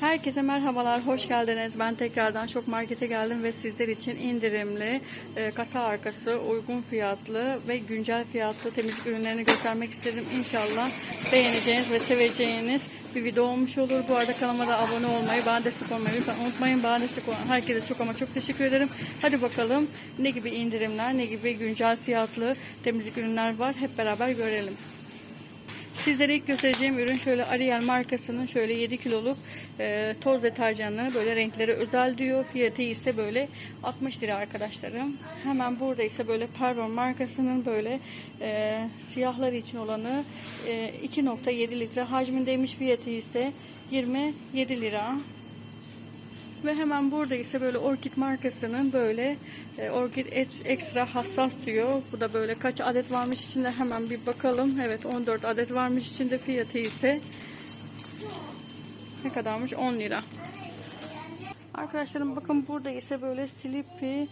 Herkese merhabalar, hoş geldiniz. Ben tekrardan Şok Market'e geldim ve sizler için indirimli, e, kasa arkası, uygun fiyatlı ve güncel fiyatlı temizlik ürünlerini göstermek istedim. İnşallah beğeneceğiniz ve seveceğiniz bir video olmuş olur. Bu arada kanalıma da abone olmayı, bana destek olmayı lütfen unutmayın. Bana destek olan herkese çok ama çok teşekkür ederim. Hadi bakalım ne gibi indirimler, ne gibi güncel fiyatlı temizlik ürünler var. Hep beraber görelim. Sizlere ilk göstereceğim ürün şöyle Ariel markasının şöyle 7 kiloluk e, toz deterjanı böyle renkleri özel diyor. Fiyatı ise böyle 60 lira arkadaşlarım. Hemen burada ise böyle Perron markasının böyle e, siyahlar için olanı e, 2.7 litre hacmindeymiş. Fiyatı ise 27 lira. Ve hemen burada ise böyle Orkid markasının böyle e, Orkid Extra hassas diyor. Bu da böyle kaç adet varmış içinde hemen bir bakalım. Evet 14 adet varmış içinde fiyatı ise ne kadarmış 10 lira. Arkadaşlarım bakın burada ise böyle Sleepy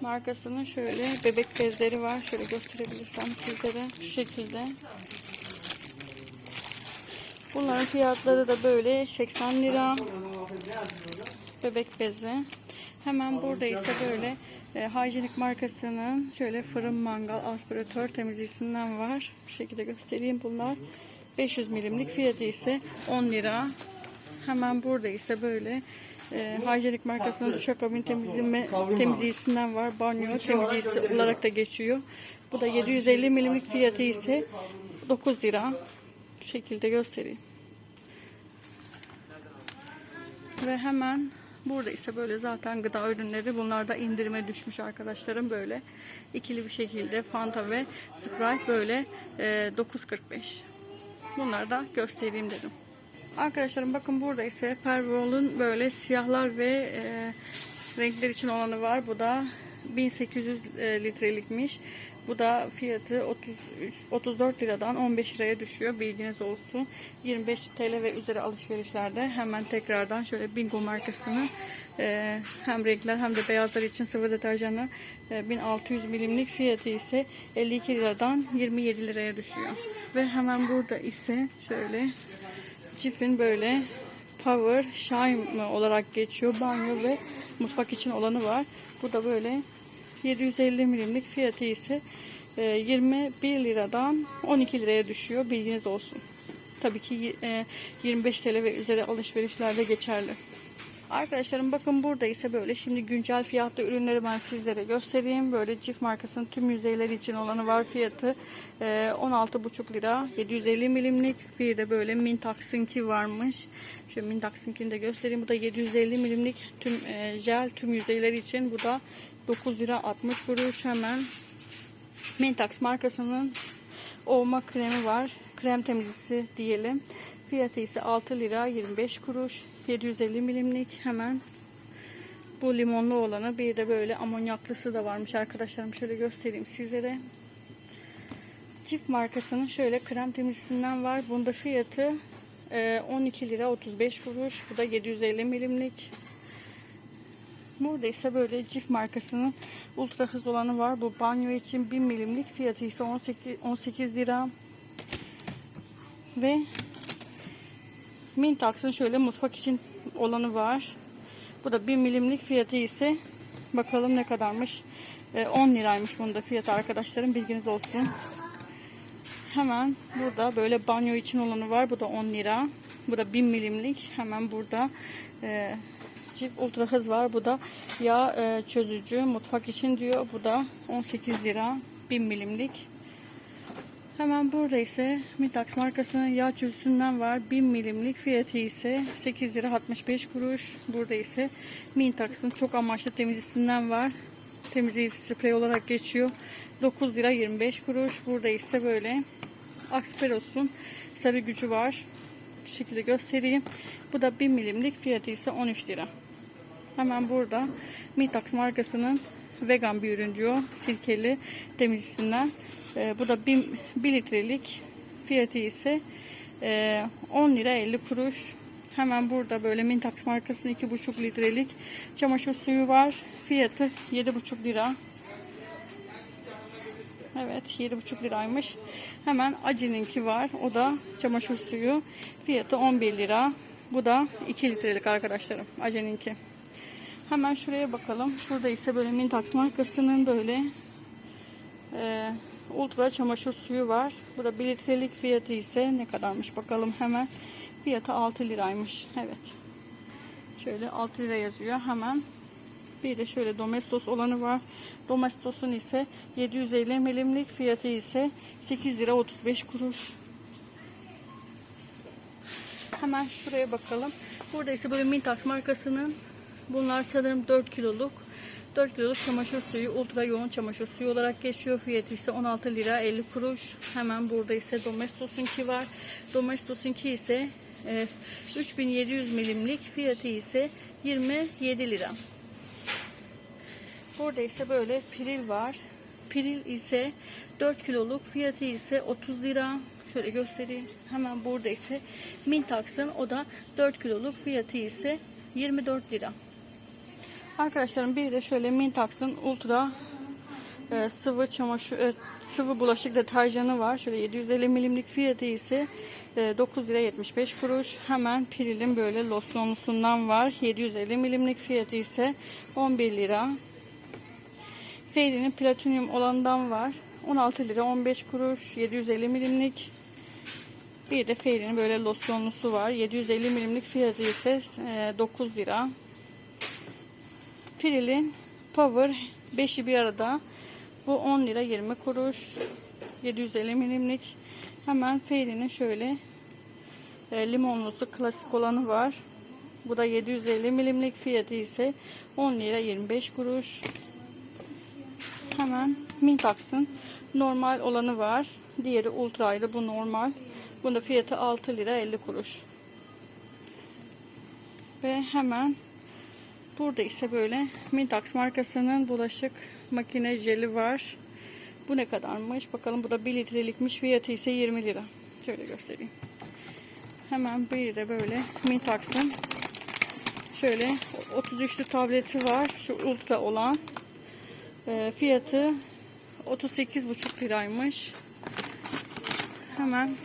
markasının şöyle bebek bezleri var. Şöyle gösterebilirsem sizlere şu şekilde. Bunların fiyatları da böyle 80 lira bebek bezi. Hemen burada ise böyle e, Hygienic markasının şöyle fırın mangal aspiratör temizleyicisinden var. Bu şekilde göstereyim bunlar. 500 milimlik fiyatı ise 10 lira. Hemen burada ise böyle e, Hygienic markasının duşakabin temizleme temizleyicisinden var. Banyo temizleyicisi olarak da geçiyor. Bu da 750 milimlik fiyatı ise 9 lira. Bu şekilde göstereyim. Ve hemen burada ise böyle zaten gıda ürünleri bunlar da indirime düşmüş arkadaşlarım böyle ikili bir şekilde Fanta ve Sprite böyle e, 9.45 bunları da göstereyim dedim. Arkadaşlarım bakın burada ise Pervol'un böyle siyahlar ve e, renkler için olanı var. Bu da 1800 e, litrelikmiş. Bu da fiyatı 33, 34 liradan 15 liraya düşüyor. Bilginiz olsun. 25 TL ve üzeri alışverişlerde hemen tekrardan şöyle Bingo markasını e, hem renkler hem de beyazlar için sıvı deterjanı e, 1600 milimlik fiyatı ise 52 liradan 27 liraya düşüyor. Ve hemen burada ise şöyle Cif'in böyle Power Shine olarak geçiyor. Banyo ve mutfak için olanı var. Bu da böyle 750 milimlik fiyatı ise e, 21 liradan 12 liraya düşüyor. Bilginiz olsun. Tabii ki e, 25 TL ve üzeri alışverişlerde geçerli. Arkadaşlarım bakın burada ise böyle şimdi güncel fiyatlı ürünleri ben sizlere göstereyim. Böyle Cif markasının tüm yüzeyler için olanı var fiyatı e, 16,5 lira. 750 milimlik bir de böyle Mintax'ınki varmış. Şöyle Mintax'ınkini de göstereyim. Bu da 750 milimlik tüm e, jel tüm yüzeyler için. Bu da 9 lira 60 kuruş hemen. Mintax markasının olma kremi var. Krem temizlisi diyelim. Fiyatı ise 6 lira 25 kuruş. 750 milimlik hemen. Bu limonlu olanı bir de böyle amonyaklısı da varmış arkadaşlarım. Şöyle göstereyim sizlere. Çift markasının şöyle krem temizlisinden var. Bunda fiyatı e, 12 lira 35 kuruş. Bu da 750 milimlik. Burada ise böyle Cif markasının ultra hız olanı var. Bu banyo için 1000 milimlik fiyatı ise 18, 18 lira. Ve Mintax'ın şöyle mutfak için olanı var. Bu da 1 milimlik fiyatı ise bakalım ne kadarmış. Ee, 10 liraymış bunda fiyatı arkadaşlarım bilginiz olsun. Hemen burada böyle banyo için olanı var. Bu da 10 lira. Bu da 1000 milimlik. Hemen burada çift ultra hız var. Bu da yağ e, çözücü mutfak için diyor. Bu da 18 lira 1000 milimlik. Hemen burada ise Mitax markasının yağ çözücüsünden var. 1000 milimlik fiyatı ise 8 lira 65 kuruş. Burada ise Mintax'ın çok amaçlı temizlisinden var. Temizleyici sprey olarak geçiyor. 9 lira 25 kuruş. Burada ise böyle Asperos'un sarı gücü var. Şu şekilde göstereyim. Bu da 1000 milimlik fiyatı ise 13 lira. Hemen burada Mitax markasının vegan bir ürün diyor. Sirkeli temizlisinden. Ee, bu da 1, 1 litrelik fiyatı ise e, 10 lira 50 kuruş. Hemen burada böyle Mintax markasının 2,5 litrelik çamaşır suyu var. Fiyatı 7,5 lira. Evet 7,5 liraymış. Hemen Acı'ninki var. O da çamaşır suyu. Fiyatı 11 lira. Bu da 2 litrelik arkadaşlarım. Aceninki. Hemen şuraya bakalım. Şurada ise böyle Mintax markasının böyle e, ultra çamaşır suyu var. Bu da 1 litrelik fiyatı ise ne kadarmış bakalım hemen. Fiyatı 6 liraymış. Evet. Şöyle 6 lira yazıyor hemen. Bir de şöyle Domestos olanı var. Domestos'un ise 750 milimlik fiyatı ise 8 lira 35 kuruş. Hemen şuraya bakalım. Burada ise böyle Mintax markasının bunlar sanırım 4 kiloluk 4 kiloluk çamaşır suyu ultra yoğun çamaşır suyu olarak geçiyor. Fiyatı ise 16 lira 50 kuruş. Hemen burada ise Domestos'unki var. Domestos'unki ise e, 3700 milimlik fiyatı ise 27 lira. Burada ise böyle piril var. Piril ise 4 kiloluk fiyatı ise 30 lira. Şöyle göstereyim. Hemen burada ise Mintax'ın o da 4 kiloluk fiyatı ise 24 lira. Arkadaşlarım bir de şöyle Mintax'ın ultra e, sıvı çamaşır e, sıvı bulaşık deterjanı var. Şöyle 750 milimlik fiyatı ise e, 9 lira 75 kuruş. Hemen Piril'in böyle losyonlusundan var. 750 milimlik fiyatı ise 11 lira. Fairy'nin platinyum olandan var. 16 lira 15 kuruş. 750 milimlik. Bir de Fairy'nin böyle losyonlusu var. 750 milimlik fiyatı ise e, 9 lira. Piril'in Power 5'i bir arada. Bu 10 lira 20 kuruş. 750 milimlik. Hemen Fairy'nin şöyle e, limonlusu klasik olanı var. Bu da 750 milimlik fiyatı ise 10 lira 25 kuruş. Hemen Mintax'ın normal olanı var. Diğeri ultraydı. Bu normal. Bunda fiyatı 6 lira 50 kuruş. Ve hemen burada ise böyle Mintax markasının bulaşık makine jeli var. Bu ne kadarmış? Bakalım bu da 1 litrelikmiş. Fiyatı ise 20 lira. Şöyle göstereyim. Hemen bir de böyle Mintax'ın şöyle 33'lü tableti var. Şu ultra olan. E, fiyatı 38,5 liraymış. Hemen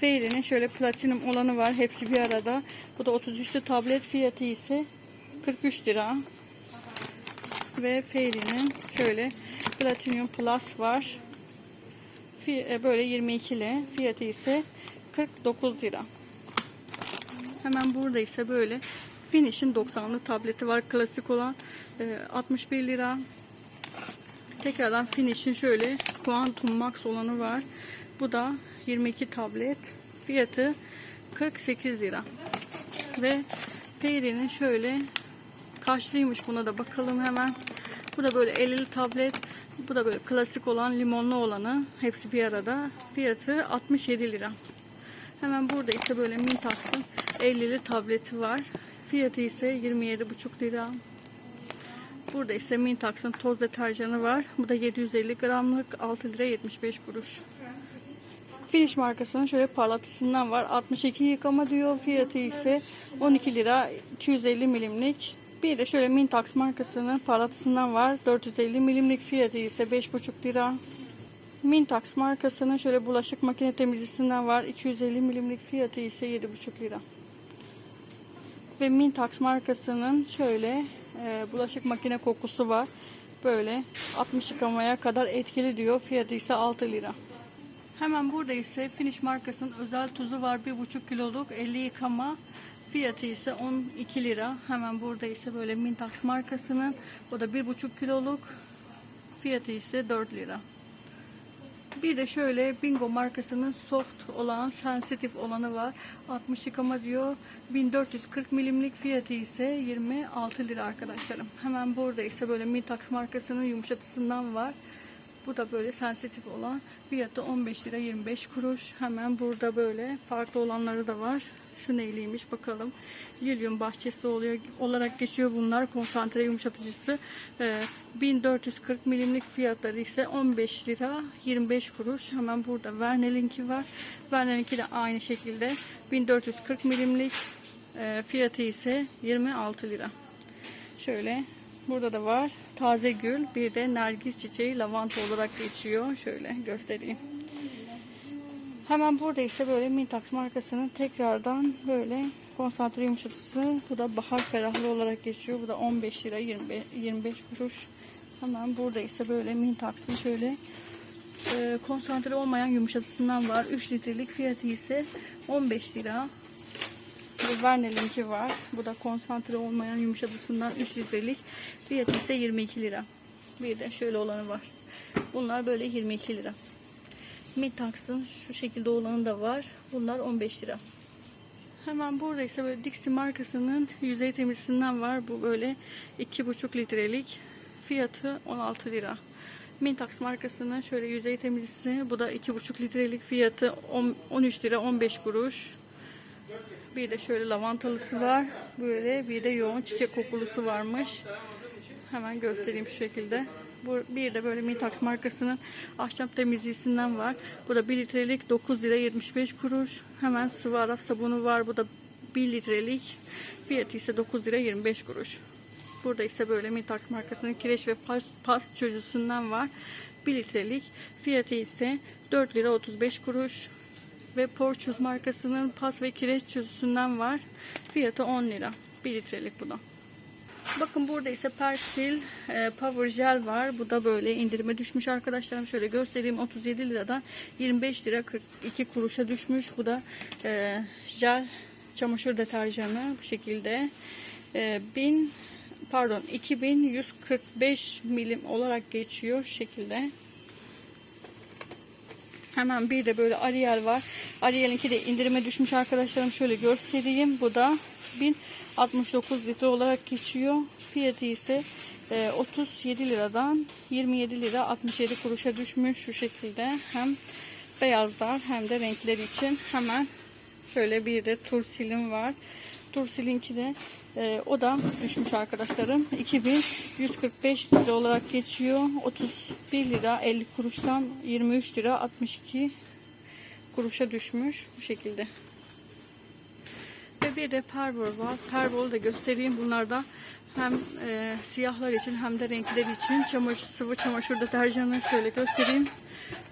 Fairy'nin şöyle platinum olanı var. Hepsi bir arada. Bu da 33'lü tablet fiyatı ise 43 lira. Ve Fairy'nin şöyle Platinum Plus var. E, Böyle 22'li. Fiyatı ise 49 lira. Hemen burada ise böyle Finish'in 90'lı tableti var. Klasik olan e, 61 lira. Tekrardan Finish'in şöyle Quantum Max olanı var. Bu da 22 tablet. Fiyatı 48 lira. Ve Fairy'nin şöyle kaçlıymış buna da bakalım hemen. Bu da böyle 50'li tablet. Bu da böyle klasik olan limonlu olanı. Hepsi bir arada. Fiyatı 67 lira. Hemen burada ise böyle Mintax'ın 50'li tableti var. Fiyatı ise 27,5 lira. Burada ise Mintax'ın toz deterjanı var. Bu da 750 gramlık 6 lira 75 kuruş. Finish markasının şöyle parlatısından var. 62 yıkama diyor. Fiyatı ise 12 lira 250 milimlik. Bir de şöyle Mintax markasının parlatısından var. 450 milimlik fiyatı ise 5,5 lira. Mintax markasının şöyle bulaşık makine temizlisinden var. 250 milimlik fiyatı ise 7,5 lira. Ve Mintax markasının şöyle e, bulaşık makine kokusu var. Böyle 60 yıkamaya kadar etkili diyor. Fiyatı ise 6 lira. Hemen burada ise Finish markasının özel tuzu var. 1,5 kiloluk 50 yıkama. Fiyatı ise 12 lira. Hemen burada ise böyle Mintax markasının. O da 1,5 kiloluk. Fiyatı ise 4 lira. Bir de şöyle Bingo markasının soft olan, sensitif olanı var. 60 yıkama diyor. 1440 milimlik fiyatı ise 26 lira arkadaşlarım. Hemen burada ise böyle Mintax markasının yumuşatısından var. Bu da böyle sensitif olan. Fiyatı 15 lira 25 kuruş. Hemen burada böyle farklı olanları da var. Şu neyliymiş bakalım. Lilyum bahçesi oluyor olarak geçiyor bunlar. Konsantre yumuşatıcısı. Ee, 1440 milimlik fiyatları ise 15 lira 25 kuruş. Hemen burada Vernel'inki var. Vernel'inki de aynı şekilde 1440 milimlik e, fiyatı ise 26 lira. Şöyle burada da var. Taze gül bir de nergis çiçeği lavanta olarak geçiyor. Şöyle göstereyim. Hemen burada ise böyle Mintax markasının tekrardan böyle Konsantre yumuşatıcısı. Bu da bahar ferahlığı olarak geçiyor. Bu da 15 lira 25, 25 kuruş. Hemen burada ise böyle Mintax'ın şöyle e, konsantre olmayan yumuşatıcısından var. 3 litrelik fiyatı ise 15 lira. Ve Vernel'inki var. Bu da konsantre olmayan yumuşatısından 3 litrelik. Fiyatı ise 22 lira. Bir de şöyle olanı var. Bunlar böyle 22 lira. Mintax'ın şu şekilde olanı da var. Bunlar 15 lira. Hemen burada ise böyle Dixie markasının yüzey temizlisinden var. Bu böyle 2,5 litrelik. Fiyatı 16 lira. Mintax markasının şöyle yüzey temizlisi. Bu da 2,5 litrelik fiyatı 10 13 lira 15 kuruş. Bir de şöyle lavantalısı var. Böyle bir de yoğun çiçek kokulusu varmış. Hemen göstereyim şu şekilde. Bu bir de böyle Mintax markasının ahşap temizleyicisinden var. Bu da 1 litrelik 9 lira 75 kuruş. Hemen sıvı araf sabunu var. Bu da 1 litrelik. Fiyatı ise 9 lira 25 kuruş. Burada ise böyle Mintax markasının kireç ve pas, pas çözüsünden var. 1 litrelik. Fiyatı ise 4 lira 35 kuruş. Ve Porçuz markasının pas ve kireç çözüsünden var. Fiyatı 10 lira. 1 litrelik bu da. Bakın burada ise Persil e, Power Gel var. Bu da böyle indirime düşmüş arkadaşlarım. Şöyle göstereyim. 37 liradan 25 lira 42 kuruşa düşmüş. Bu da e, jel çamaşır deterjanı bu şekilde. E, 1000 pardon 2145 milim olarak geçiyor şekilde. Hemen bir de böyle Ariel var. Ariel'inki de indirime düşmüş arkadaşlarım. Şöyle göstereyim. Bu da 1069 litre olarak geçiyor. Fiyatı ise e, 37 liradan 27 lira 67 kuruşa düşmüş şu şekilde. Hem beyazlar hem de renkler için. Hemen şöyle bir de Tursil'im var. Tursil'inki de e, o da düşmüş arkadaşlarım. 2145 lira olarak geçiyor. 31 lira 50 kuruştan 23 lira 62 kuruşa düşmüş bu şekilde. Ve bir de Perbol var. Perbol'u da göstereyim. Bunlar da hem e, siyahlar için hem de renkler için çamaşır, sıvı çamaşır deterjanı şöyle göstereyim.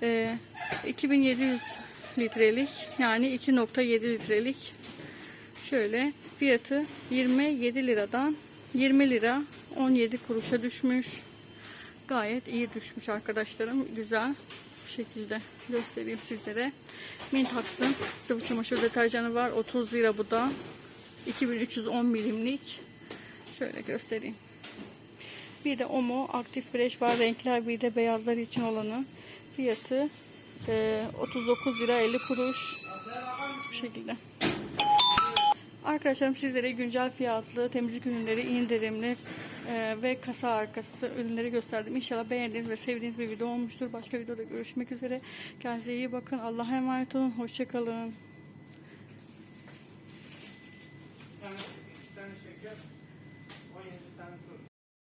E, 2700 litrelik yani 2.7 litrelik şöyle fiyatı 27 liradan 20 lira 17 kuruşa düşmüş. Gayet iyi düşmüş arkadaşlarım. Güzel şekilde göstereyim sizlere. Mintax'ın sıvı çamaşır deterjanı var. 30 lira bu da. 2310 milimlik. Şöyle göstereyim. Bir de Omo aktif fresh var. Renkler bir de beyazlar için olanı. Fiyatı e, 39 lira 50 kuruş. Bu şekilde. Arkadaşlarım sizlere güncel fiyatlı temizlik ürünleri indirimli e, ve kasa arkası ürünleri gösterdim. İnşallah beğendiğiniz ve sevdiğiniz bir video olmuştur. Başka videoda görüşmek üzere. Kendinize iyi bakın. Allah'a emanet olun. Hoşçakalın.